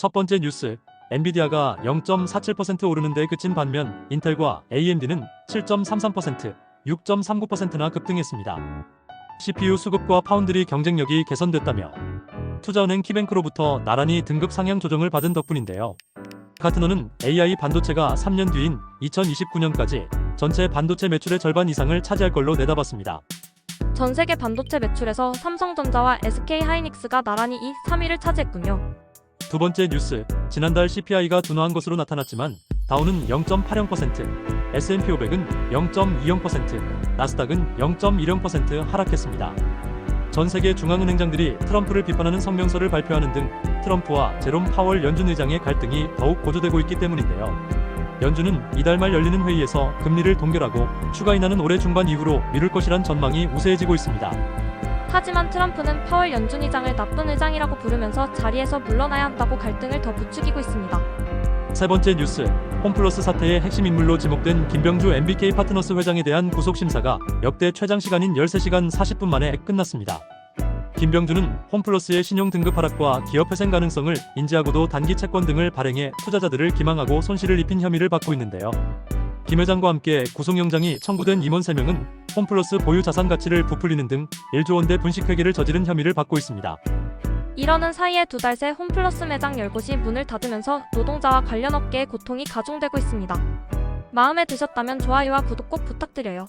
첫 번째 뉴스. 엔비디아가 0.47% 오르는 데 그친 반면 인텔과 AMD는 7.33%, 6.39%나 급등했습니다. CPU 수급과 파운드리 경쟁력이 개선됐다며 투자은행 키뱅크로부터 나란히 등급 상향 조정을 받은 덕분인데요. 가트너는 AI 반도체가 3년 뒤인 2029년까지 전체 반도체 매출의 절반 이상을 차지할 걸로 내다봤습니다. 전 세계 반도체 매출에서 삼성전자와 SK 하이닉스가 나란히 2, 3위를 차지했군요. 두 번째 뉴스, 지난달 CPI가 둔화한 것으로 나타났지만 다우는 0.80%, S&P 500은 0.20%, 나스닥은 0.10% 하락했습니다. 전 세계 중앙은행장들이 트럼프를 비판하는 성명서를 발표하는 등 트럼프와 제롬 파월 연준 의장의 갈등이 더욱 고조되고 있기 때문인데요. 연준은 이달 말 열리는 회의에서 금리를 동결하고 추가 인하는 올해 중반 이후로 미룰 것이란 전망이 우세해지고 있습니다. 하지만 트럼프는 파월 연준 의장을 나쁜 의장이라고 부르면서 자리에서 물러나야 한다고 갈등을 더 부추기고 있습니다. 세 번째 뉴스, 홈플러스 사태의 핵심 인물로 지목된 김병주 MBK 파트너스 회장에 대한 구속 심사가 역대 최장 시간인 13시간 40분 만에 끝났습니다. 김병주는 홈플러스의 신용 등급 하락과 기업 회생 가능성을 인지하고도 단기 채권 등을 발행해 투자자들을 기망하고 손실을 입힌 혐의를 받고 있는데요. 김 회장과 함께 구속영장이 청구된 임원 3명은 홈플러스 보유 자산 가치를 부풀리는 등 1조 원대 분식 회계를 저지른 혐의를 받고 있습니다. 이러는 사이에 두 달 새 홈플러스 매장 10곳이 문을 닫으면서 노동자와 관련 업계의 고통이 가중되고 있습니다. 마음에 드셨다면 좋아요와 구독 꼭 부탁드려요.